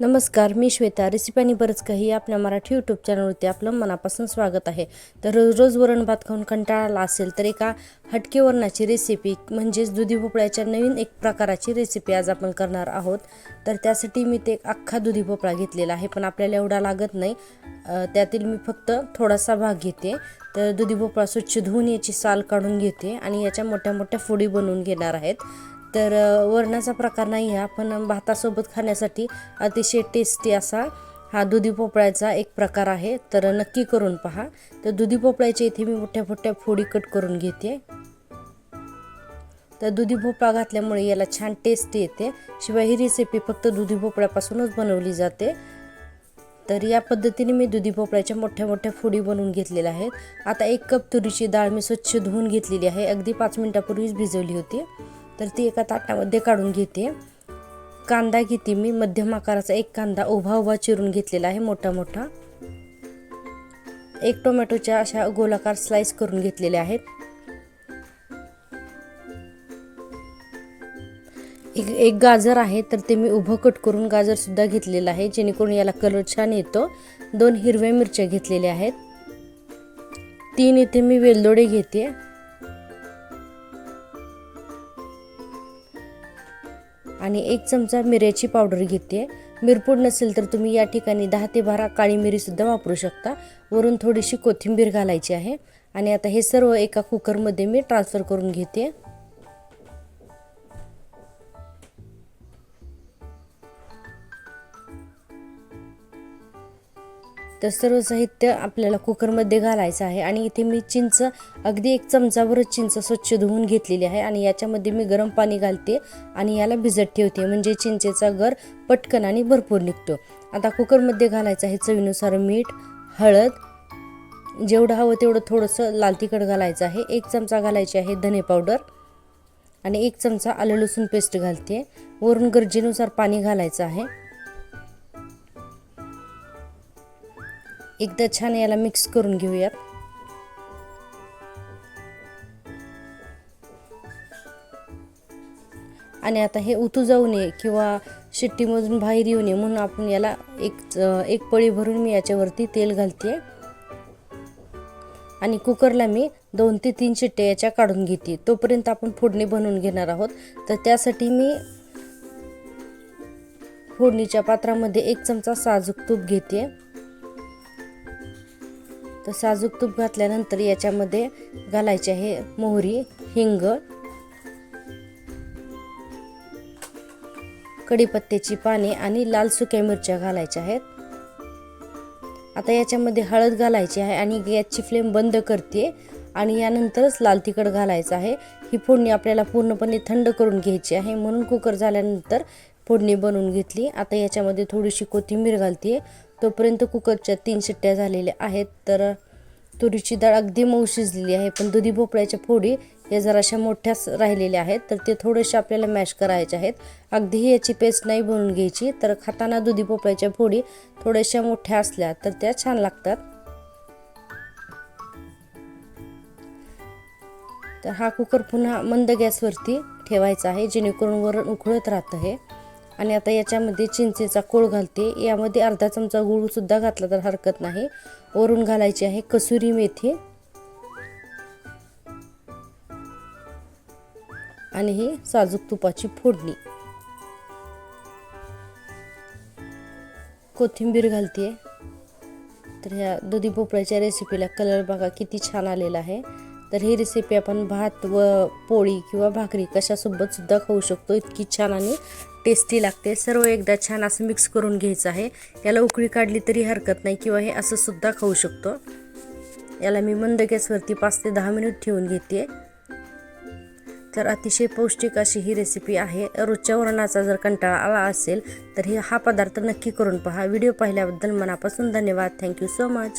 नमस्कार मी श्वेता. रेसिपी आणि बरंच काही आपल्या मराठी यूट्यूब चॅनलवरती आपलं मनापासून स्वागत आहे. तर रोज वरण भात खाऊन कंटाळा आला असेल तर एका हटके वरणाची रेसिपी म्हणजेच दुधी भोपळ्याच्या नवीन एक प्रकाराची रेसिपी आज आपण करणार आहोत. तर त्यासाठी मी ते एक अख्खा दुधी भोपळा घेतलेला आहे पण आपल्याला एवढा लागत नाही. त्यातील मी फक्त थोडासा भाग घेते. तर दुधी भोपळा स्वच्छ धुवून याची साल काढून घेते आणि याच्या मोठ्या मोठ्या फोडी बनवून घेणार आहेत. तर वरणाचा प्रकार नाही आहे पण भातासोबत खाण्यासाठी अतिशय टेस्टी असा हा दुधी भोपळ्याचा एक प्रकार आहे. तर नक्की करून पहा. तर दुधी भोपळ्याच्या इथे मी मोठ्या मोठ्या फोडी कट करून घेते. तर दुधी भोपळा घातल्यामुळे याला छान टेस्ट येते. शिवाय ही रेसिपी फक्त दुधी भोपळ्यापासूनच बनवली जाते. तर या पद्धतीने मी दुधी भोपळ्याच्या मोठ्या मोठ्या फोडी बनवून घेतलेल्या आहेत. आता एक कप तुरीची डाळ मी स्वच्छ धुवून घेतलेली आहे. अगदी पाच मिनटापूर्वीच भिजवली होती. तर ती एका ताटामध्ये काढून घेते. कांदा घेते मी. मध्यम आकाराचा एक कांदा उभा उभा चिरून घेतलेला आहे मोठा मोठा. एक टोमॅटोच्या अशा गोलाकार स्लाइस करून घेतलेल्या आहेत. एक एक गाजर आहे तर ते मी उभं कट करून गाजर सुद्धा घेतलेलं आहे जेणेकरून याला कलर छान येतो. दोन हिरव्या मिरच्या घेतलेल्या आहेत. तीन इथे मी वेलदोडे घेते. आणि एक चमचा मिऱ्याची पावडर घेते. मिरपूड नसेल तर तुम्ही या ठिकाणी दहा ते बारा काळी मिरीसुद्धा वापरू शकता. वरून थोडीशी कोथिंबीर घालायची आहे. आणि आता हे सर्व एका कुकरमध्ये मी ट्रान्सफर करून घेते. तर सर्व साहित्य आपल्याला कुकरमध्ये घालायचं आहे. आणि इथे मी चिंच अगदी एक चमचाभरच चिंच स्वच्छ धुवून घेतलेली आहे. आणि याच्यामध्ये मी गरम पाणी घालते आणि याला भिजत ठेवते. म्हणजे चिंचेचा गर पटकन आणि भरपूर निघतो. आता कुकरमध्ये घालायचं आहे चवीनुसार मीठ हळद. जेवढं हवं तेवढं थोडंसं लाल तिखट घालायचं आहे. एक चमचा घालायची आहे धने पावडर. आणि एक चमचा आलं लसूण पेस्ट घालते. वरून गरजेनुसार पाणी घालायचं आहे. एकदा छान याला मिक्स करून घेऊयात. आणि आता हे उतू जाऊ नये किंवा शिट्टीमधून बाहेर येऊ नये म्हणून आपण याला एक एक पळी भरून मी याच्यावरती तेल घालते आणि कुकरला मी दोन ते तीन शिट्ट्या याच्या काढून घेते. तोपर्यंत आपण फोडणी बनवून घेणार आहोत. तर त्यासाठी मी फोडणीच्या पात्रामध्ये एक चमचा साजूक तूप घेते. तर साजूक तूप घातल्यानंतर याच्यामध्ये घालायचे आहे मोहरी हिंग कढीपत्त्याची पाने आणि लाल सुक्या मिरच्या घालायच्या आहेत. आता याच्यामध्ये हळद घालायची आहे आणि गॅसची फ्लेम बंद करते आणि यानंतरच लाल तिखट घालायचं आहे. ही फोडणी आपल्याला पूर्णपणे थंड करून घ्यायची आहे. म्हणून कुकर झाल्यानंतर फोडणी बनवून घेतली. आता याच्यामध्ये थोडीशी कोथिंबीर घालते. तोपर्यंत कुकरच्या तीन शिट्ट्या झालेल्या आहेत. तर तुरीची डाळ अगदी मऊ शिजलेली आहे पण दुधी भोपळ्याच्या फोडी या जराशा मोठ्याच राहिलेल्या आहेत. तर ते थोडेसे आपल्याला मॅश करायचे आहेत. अगदीही याची पेस्ट नाही बनवून घ्यायची. तर खाताना दुधी भोपळ्याच्या फोडी थोड्याशा मोठ्या असल्या तर त्या छान लागतात. तर हा कुकर पुन्हा मंद गॅसवरती ठेवायचा आहे जेणेकरून वरण उकळत राहतं हे. आणि आता याच्यामध्ये चिंचेचा कोळ घालते. यामध्ये अर्धा चमचा गूळसुद्धा घातला तर हरकत नाही. वरून घालायची आहे कसुरी मेथी. आणि ही साजूक तुपाची फोडणी. कोथिंबीर घालते. तर ह्या दुधी भोपळ्याच्या रेसिपीला कलर बघा किती छान आलेला आहे. तर ही रेसिपी आपण भात व पोळी किंवा भाकरी कशासोबतसुद्धा खाऊ शकतो इतकी छान आणि टेस्टी लागते. सर्व एकदा छान असं मिक्स करून घ्यायचं आहे. याला उकळी काढली तरी हरकत नाही किंवा हे असं सुद्धा खाऊ शकतो. याला मी मंद गॅसवरती पाच ते दहा मिनिट ठेवून घेते. तर अतिशय पौष्टिक अशी ही रेसिपी आहे. रोजच्या वरणाचा जर कंटाळा आला असेल तर हे हा पदार्थ नक्की करून पहा. व्हिडिओ पाहिल्याबद्दल मनापासून धन्यवाद. Thank you so much